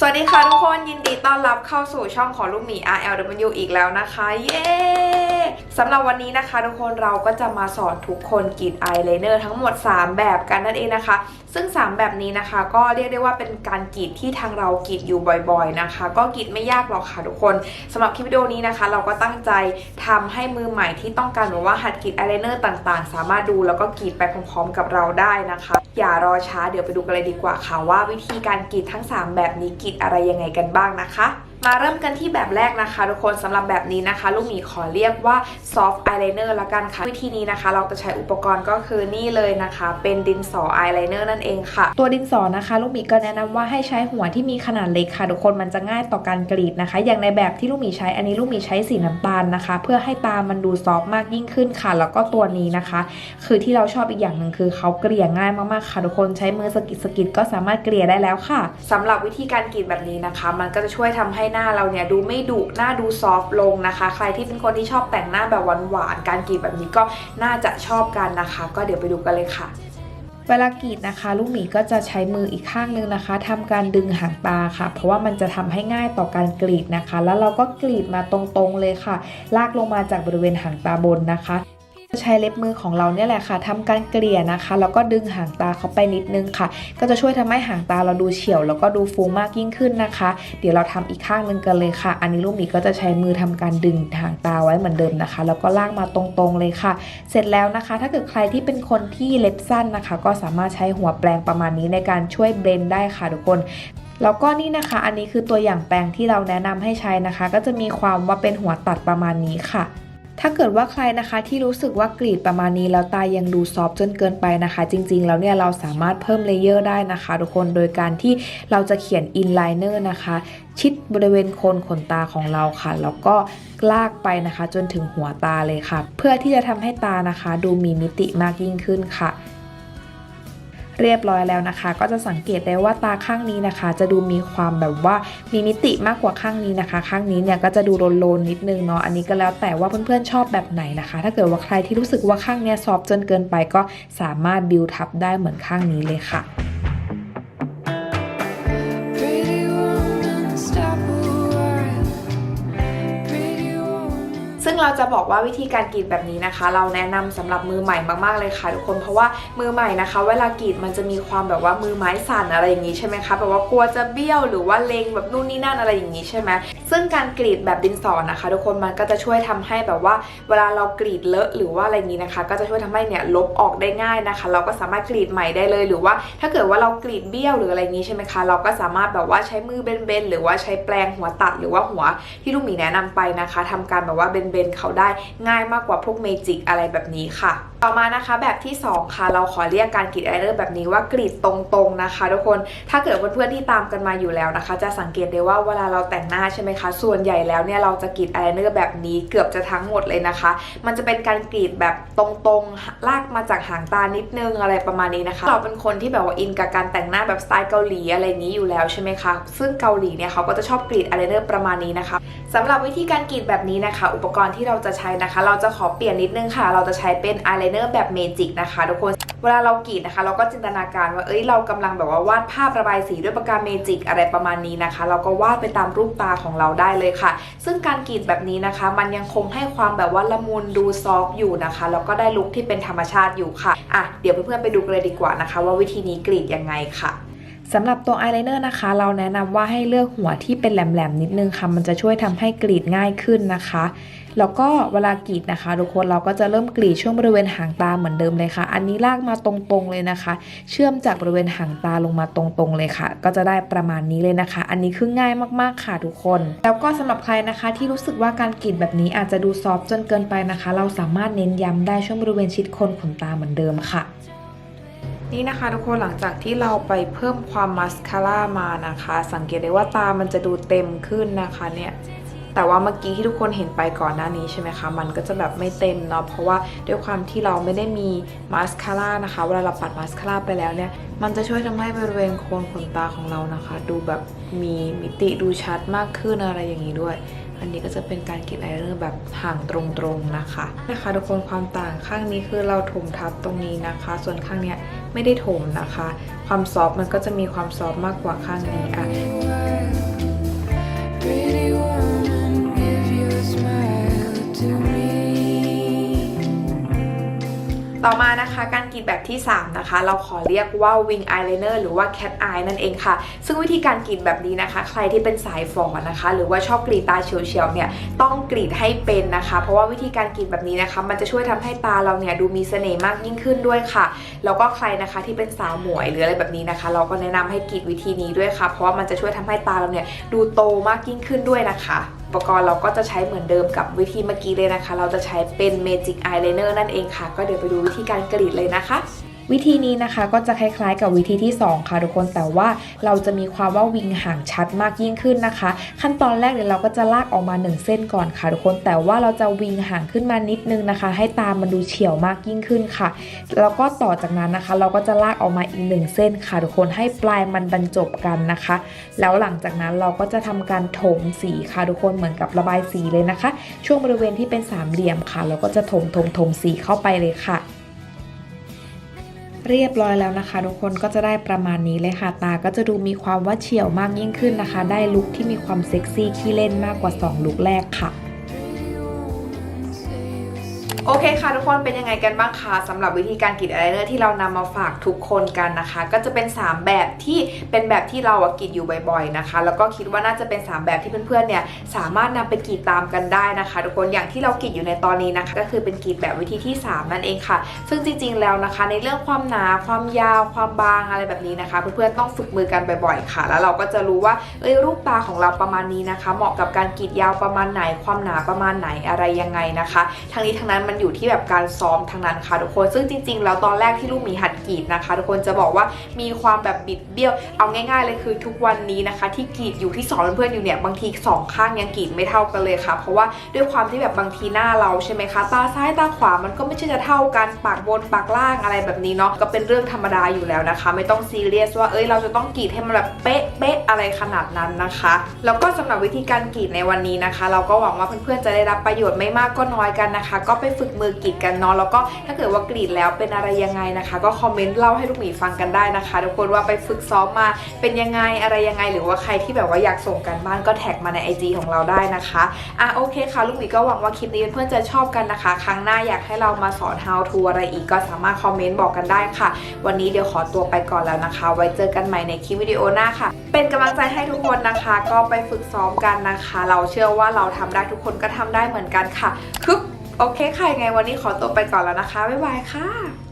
สวัสดีค่ะทุกคนยินดีต้อนรับเข้าสู่ช่องของลูกหมี RLW อีกแล้วนะคะ เย้สำหรับวันนี้นะคะ ทุกคนเราก็จะมาสอนทุกคนกรีดอายไลเนอร์ทั้งหมด 3 แบบกันนั่นเองนะคะ ซึ่ง 3 แบบนี้นะคะก็เรียกได้ว่าเป็นการกรีดที่ทางเรากรีดอยู่บ่อยๆนะคะ ก็กรีดไม่ยากหรอกค่ะทุกคนสำหรับคลิปวิดีโอนี้นะคะ เราก็ตั้งใจทำให้มือใหม่ที่ต้องการแบบว่าหัดกรีดอายไลเนอร์ต่างๆ สามารถดูแล้วก็กรีดไปพร้อมๆ กับเราได้นะคะ อย่ารอช้าเดี๋ยวไปดูกันเลยดีกว่าค่ะว่าวิธีการกรีดทั้ง 3 แบบนี้กรีดอะไรยังไงกันบ้างนะคะ มาเริ่มกันที่แบบแรกนะคะทุกคนสำหรับแบบนี้นะคะ ลูกหมีขอเรียกว่า soft eyeliner ละกันค่ะ วิธีนี้นะคะ เราจะใช้อุปกรณ์ก็คือนี่เลยนะคะ เป็นดินสอ eyeliner นั่นเองค่ะ ตัวดินสอนะคะ ลูกหมีก็แนะนำว่าให้ใช้หัวที่มีขนาดเล็กค่ะทุกคนมันจะง่ายต่อการกรีดนะคะ อย่างในแบบที่ลูกหมีใช้อันนี้ลูกหมีใช้สีน้ำตาลนะคะ เพื่อให้ตามันดูซอฟมากยิ่งขึ้นค่ะ แล้วก็ตัวนี้นะคะ คือที่เราชอบอีกอย่างหนึ่งคือเขาเกลี่ยง่ายมากๆค่ะทุกคนใช้มือสกิดสกิดก็สามารถเกลี่ยได้แล้วค่ะสำหรับวิธีการกรีดแบบนี้นะคะ มันก็จะช่วยทำให้หน้าเราเนี่ยดูไม่ดุหน้าดูซอฟต์ลงนะคะ ใครที่เป็นคนที่ชอบแต่งหน้าแบบหวานๆการกรีดแบบนี้ก็น่าจะชอบกันนะคะ ก็เดี๋ยวไปดูกันเลยค่ะเวลากรีดนะคะ ลูกหมีก็จะใช้มืออีกข้างนึงนะคะทำการดึงหางตาค่ะ เพราะว่ามันจะทำให้ง่ายต่อการกรีดนะคะ แล้วเราก็กรีดมาตรงๆเลยค่ะ ลากลงมาจากบริเวณหางตาบนนะคะ ใช้เล็บมือของเราเนี่ยแหละค่ะทำการเกลี่ยนะคะ แล้วก็ดึงหางตาเขาไปนิดนึงค่ะ ก็จะช่วยทำให้หางตาเราดูเฉียว แล้วก็ดูฟูมากยิ่งขึ้นนะคะ เดี๋ยวเราทำอีกข้างหนึงกันเลยค่ะ อันนี้ลูกหมีก็จะใช้มือทำการดึงหางตาไว้เหมือนเดิมนะคะ แล้วก็ลากมาตรงๆเลยค่ะ เสร็จแล้วนะคะ ถ้าเกิดใครที่เป็นคนที่เล็บสั้นนะคะ ก็สามารถใช้หัวแปรงประมาณนี้ในการช่วยเบลนได้ค่ะทุกคนแล้วก็นี่นะคะ อันนี้คือตัวอย่างแปรงที่เราแนะนำให้ใช้นะคะ ก็จะมีความว่าเป็นหัวตัดประมาณนี้ค่ะ ถ้าเกิดว่าใครนะคะที่รู้สึกว่ากรีดประมาณนี้แล้วตายังดูซอฟจนเกินไปนะคะ จริงๆ แล้วเนี่ยเราสามารถเพิ่มเลเยอร์ได้นะคะ ทุกคนโดยการที่เราจะเขียนอินไลเนอร์นะคะ ชิดบริเวณโคนขนตาของเราค่ะ แล้วก็ลากไปนะคะ จนถึงหัวตาเลยค่ะ เพื่อที่จะทำให้ตานะคะ ดูมีมิติมากยิ่งขึ้นค่ะ เรียบร้อยแล้วนะคะ ก็จะสังเกตได้ว่าตาข้างนี้นะคะ จะดูมีความแบบว่ามีมิติมากกว่าข้างนี้นะคะ ข้างนี้เนี่ยก็จะดูโลนๆนิดนึงเนาะอันนี้ก็แล้วแต่ว่าเพื่อนๆชอบแบบไหนนะคะ ถ้าเกิดว่าใครที่รู้สึกว่าข้างเนี้ยซอฟจนเกินไปก็สามารถบิวทับได้เหมือนข้างนี้เลยค่ะ เราจะบอกว่าวิธีการกรีดแบบนี้นะคะ เราแนะนำสำหรับมือใหม่มากๆเลยค่ะทุกคนเพราะว่ามือใหม่นะคะ เวลากรีดมันจะมีความแบบว่ามือไม้สั่นอะไรอย่างนี้ใช่ไหมคะแบบว่ากลัวจะเบี้ยวหรือว่าเลงแบบนู่นนี่นั่นอะไรอย่างนี้ใช่ไหมซึ่งการกรีดแบบดินสอนะคะ ทุกคนมันก็จะช่วยทำให้แบบว่า เวลาเรากรีดเลอะหรือว่าอะไรนี้นะคะ ก็จะช่วยทำให้เนี่ยลบออกได้ง่ายนะคะ เราก็สามารถกรีดใหม่ได้เลยหรือว่า ถ้าเกิดว่าเรากรีดเบี้ยวหรืออะไรนี้ใช่ไหมคะ เราก็สามารถแบบว่าใช้มือเบนๆหรือว่าใช้แปรงหัวตัดหรือว่าหัวที่ลูกหมีแนะนำไปนะคะทำการแบบว่าเบนเขาได้ง่ายมากกว่าพวกเมจิกอะไรแบบนี้ค่ะต่อมานะคะแบบที่สองค่ะ เราขอเรียกการกรีดไอเลอร์แบบนี้ว่ากรีดตรงๆนะคะทุกคนถ้าเกิดเพื่อนๆที่ตามกันมาอยู่แล้วนะคะ จะสังเกตได้ว่าเวลาเราแต่งหน้าใช่ไหมคะ ส่วนใหญ่แล้วเนี่ยเราจะกรีดไอเลอร์แบบนี้เกือบจะทั้งหมดเลยนะคะ มันจะเป็นการกรีดแบบตรงๆลากมาจากหางตานิดนึงอะไรประมาณนี้นะคะ เราเป็นคนที่แบบว่าอินกับการแต่งหน้าแบบสไตล์เกาหลีอะไรอย่างนี้อยู่แล้วใช่ไหมคะซึ่งเกาหลีเนี่ยเขาก็จะชอบกรีดอายไลเนอร์ประมาณนี้นะคะสำหรับวิธีการกรีดแบบนี้นะคะ อุปกรณ์ที่เราจะใช้นะคะ เราจะขอเปลี่ยนนิดนึงค่ะ เราจะใช้เป็นอายไลเนอร์แบบเมจิกนะคะทุกคนเวลาเรากรีดนะคะ เราก็จินตนาการว่าเอ้ยเรากำลังแบบว่าวาดภาพระบายสีด้วยปากกาเมจิกอะไรประมาณนี้นะคะ เราก็วาดไปตามรูปตาของเราได้เลยค่ะ ซึ่งการกรีดแบบนี้นะคะ มันยังคงให้ความแบบว่าละมุนดูซอฟอยู่นะคะแล้วก็ได้ลุคที่เป็นธรรมชาติอยู่ค่ะอะเดี๋ยวเพื่อนๆไปดูกันเลยดีกว่านะคะ ว่าวิธีนี้กรีดยังไงค่ะสำหรับตัวอายไลเนอร์นะคะ เราแนะนำว่าให้เลือกหัวที่เป็นแหลมๆนิดนึงค่ะ มันจะช่วยทำให้กรีดง่ายขึ้นนะคะ แล้วก็เวลากรีดนะคะทุกคนเราก็จะเริ่มกรีดช่วงบริเวณหางตาเหมือนเดิมเลยค่ะ อันนี้ลากมาตรงๆเลยนะคะ เชื่อมจากบริเวณหางตาลงมาตรงๆเลยค่ะ ก็จะได้ประมาณนี้เลยนะคะ อันนี้คือง่ายมากๆค่ะทุกคน แล้วก็สำหรับใครนะคะที่รู้สึกว่าการกรีดแบบนี้อาจจะดูซอฟจนเกินไปนะคะ เราสามารถเน้นย้ำได้ช่วงบริเวณชิดโคนขนตาเหมือนเดิมค่ะนี่นะคะทุกคนหลังจากที่เราไปเพิ่มความมัสคาร่ามานะคะ สังเกตได้ว่าตามันจะดูเต็มขึ้นนะคะเนี่ย แต่ว่าเมื่อกี้ที่ทุกคนเห็นไปก่อนหน้านี้ใช่ไหมคะ มันก็จะแบบไม่เต็มเนาะเพราะว่าด้วยความที่เราไม่ได้มีมัสคาร่านะคะเวลาเราปัดมัสคาร่าไปแล้วเนี่ยมันจะช่วยทำให้บริเวณโคนขนตาของเรานะคะ ดูแบบมีมิติดูชัดมากขึ้นอะไรอย่างนี้ด้วยอันนี้ก็จะเป็นการกรีดไอายไลเนอร์แบบห่างตรงๆนะคะนะคะทุกคนความต่างข้างนี้คือเราถมทับตรงนี้นะคะ ส่วนข้างเนี้ยไม่ได้ถมนะคะ ความซอฟมันก็จะมีความซอฟมากกว่าข้างนี้อะ ต่อมานะคะการกรีดแบบที่ 3 นะคะ เราขอเรียกว่า wing eyeliner หรือว่า cat eye นั่นเองค่ะ ซึ่งวิธีการกรีดแบบนี้นะคะ ใครที่เป็นสายฝอนะคะ หรือว่าชอบกรีดตาเฉียวๆเนี่ยต้องกรีดให้เป็นนะคะ เพราะว่าวิธีการกรีดแบบนี้นะคะ มันจะช่วยทำให้ตาเราเนี่ยดูมีเสน่ห์มากยิ่งขึ้นด้วยค่ะ แล้วก็ใครนะคะที่เป็นสาวหมวยหรืออะไรแบบนี้นะคะ เราก็แนะนำให้กรีดวิธีนี้ด้วยค่ะ เพราะว่ามันจะช่วยทำให้ตาเราเนี่ยดูโตมากยิ่งขึ้นด้วยนะคะ อุปกรณ์เราก็จะใช้เหมือนเดิมกับวิธีเมื่อกี้เลยนะคะ เราจะใช้เป็น Magic Eyeliner นั่นเองค่ะ ก็เดี๋ยวไปดูวิธีการกรีดเลยนะคะ วิธีนี้นะคะก็จะคล้ายๆ กับวิธีที่ 2 ค่ะทุกคนแต่ว่าเราจะมีความว่าวิงห่างชัดมากยิ่งขึ้นนะคะ ขั้นตอนแรกเดี๋ยวเราก็จะลากออกมา 1 เส้นก่อนค่ะทุกคนแต่ว่าเราจะวิงห่างขึ้นมานิดนึงนะคะ ให้ตามมันดูเฉียวมากยิ่งขึ้นค่ะ แล้วก็ต่อจากนั้นนะคะ เราก็จะลากออกมาอีก 1 เส้นค่ะทุกคนให้ปลายมันบรรจบกันนะคะ แล้วหลังจากนั้นเราก็จะทำการถมสีค่ะทุกคนเหมือนกับระบายสีเลยนะคะ ช่วงบริเวณที่เป็นสามเหลี่ยมค่ะ เราก็จะถมถมถมสีเข้าไปเลยค่ะ เรียบร้อยแล้วนะคะ ทุกคนก็จะได้ประมาณนี้เลยค่ะตาก็จะดูมีความว่าเฉียวมากยิ่งขึ้นนะคะ ได้ลุคที่มีความเซ็กซี่ขี้เล่นมากกว่า 2 ลุคแรกค่ะ โอเคค่ะทุกคนเป็นยังไงกันบ้างคะสำหรับวิธีการกรีดอายไลเนอร์ที่เรานำมาฝากทุกคนกันนะคะ ก็จะเป็น 3 แบบที่เป็นแบบที่เราอะกรีดอยู่บ่อยๆนะคะ แล้วก็คิดว่าน่าจะเป็น 3 แบบที่เพื่อนๆเนี่ยสามารถนำไปกรีดตามกันได้นะคะ ทุกคนอย่างที่เรากรีดอยู่ในตอนนี้นะคะ ก็คือเป็นกรีดแบบวิธีที่ 3 นั่นเองค่ะ ซึ่งจริงๆแล้วนะคะ ในเรื่องความหนาความยาวความบางอะไรแบบนี้นะคะ เพื่อนๆต้องฝึกมือกันบ่อยๆค่ะ แล้วเราก็จะรู้ว่าเอ้ยรูปตาของเราประมาณนี้นะคะ เหมาะกับการกรีดยาวประมาณไหน ความหนาประมาณไหนอะไรยังไงนะคะ ทั้งนี้ทั้งนั้นมันอยู่ที่แบบการซ้อมทั้งนั้นค่ะทุกคน ซึ่งจริง ๆ แล้วตอนแรกที่ลูกมีหัดกรีดนะคะ ทุกคนจะบอกว่ามีความแบบบิดเบี้ยว เอาง่าย ๆ เลยคือทุกวันนี้นะคะ ที่กรีดอยู่ที่สอนเพื่อนๆอยู่เนี่ยบางทีสองข้างยังกรีดไม่เท่ากันเลยค่ะ เพราะว่าด้วยความที่แบบบางทีหน้าเราใช่ไหมคะตาซ้ายตาขวามันก็ไม่ใช่จะเท่ากันปากบนปากล่างอะไรแบบนี้เนาะก็เป็นเรื่องธรรมดาอยู่แล้วนะคะ ไม่ต้องซีเรียสว่าเอ้ยเราจะต้องกรีดให้มันแบบเป๊ะเป๊ะอะไรขนาดนั้นนะคะ แล้วก็สำหรับวิธีการกรีดในวันนี้นะคะ เราก็หวังว่าเพื่อนๆจะได้รับประโยชน์ไม่มากก็น้อยกันนะคะ ก็ไปฝึกมือกรีดกันเนาะแล้วก็ถ้าเกิดว่ากรีดแล้วเป็นอะไรยังไงนะคะ ก็คอมเมนต์เล่าให้ลูกหมีฟังกันได้นะคะทุกคนว่าไปฝึกซ้อมมาเป็นยังไงอะไรยังไง หรือว่าใครที่แบบว่าอยากส่งกันบ้านก็แท็กมาใน IG ของเราได้นะคะอะโอเคค่ะ ลูกหมีก็หวังว่าคลิปนี้เพื่อนๆจะชอบกันนะคะ ครั้งหน้าอยากให้เรามาสอน how to อะไรอีกก็สามารถคอมเมนต์บอกกันได้ค่ะ วันนี้เดี๋ยวขอตัวไปก่อนแล้วนะคะ ไว้เจอกันใหม่ในคลิปวิดีโอหน้าค่ะ เป็นกำลังใจให้ทุกคนนะคะ ก็ไปฝึกซ้อมกันนะคะ เราเชื่อว่าเราทำได้ทุกคนก็ทำได้เหมือนกันค่ะคึบ โอเคค่ะยังไงวันนี้ขอตัวไปก่อนแล้วนะคะ บ๊ายบายค่ะ